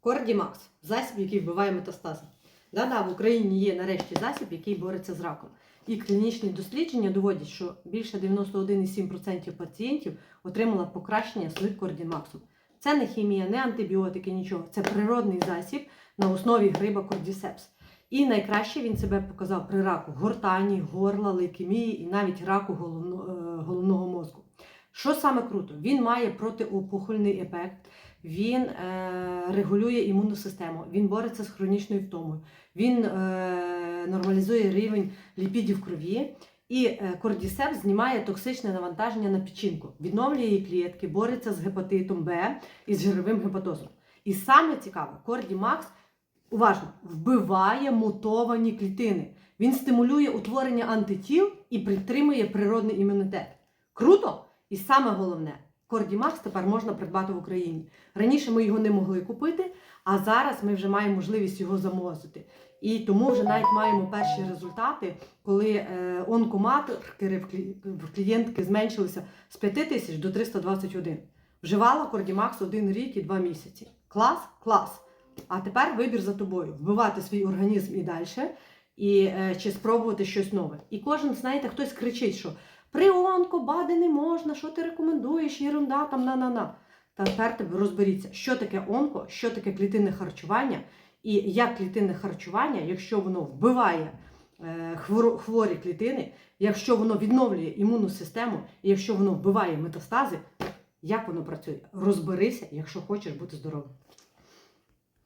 Кордімакс засіб, який вбиває метастази. Да-да, в Україні є нарешті засіб, який бореться з раком. І клінічні дослідження доводять, що більше 91,7% пацієнтів отримала покращення з кордімаксу. Це не хімія, не антибіотики, нічого. Це природний засіб на основі гриба кордісепс. І найкраще він себе показав при раку гортані, горла, лейкемії і навіть раку головно- е, головного мозку. Що саме круто? Він має протиопухольний ефект, він е, регулює імунну систему, він бореться з хронічною втомою, він е, нормалізує рівень ліпідів крові. І е, кордісепс знімає токсичне навантаження на печінку, відновлює її клітки, бореться з гепатитом Б і з жировим гепатозом. І саме цікаве, кордімакс уважно вбиває мутовані клітини. Він стимулює утворення антитіл і підтримує природний імунітет. Круто! І саме головне, Кордімакс тепер можна придбати в Україні. Раніше ми його не могли купити, а зараз ми вже маємо можливість його замовити. І тому вже навіть маємо перші результати, коли е, онкоматкери в в клієнтки зменшилися з 5 тисяч до 321. Вживала Кордімакс один рік і два місяці. Клас? Клас. А тепер вибір за тобою: вбивати свій організм і далі, і е, чи спробувати щось нове. І кожен, знаєте, хтось кричить, що при онко, бади не можна, що ти рекомендуєш, єрунда там на-на-на. Тепер тебе розберіться, що таке онко, що таке клітинне харчування, і як клітинне харчування, якщо воно вбиває е, хворі клітини, якщо воно відновлює імунну систему, і якщо воно вбиває метастази, як воно працює? Розберися, якщо хочеш бути здоровим.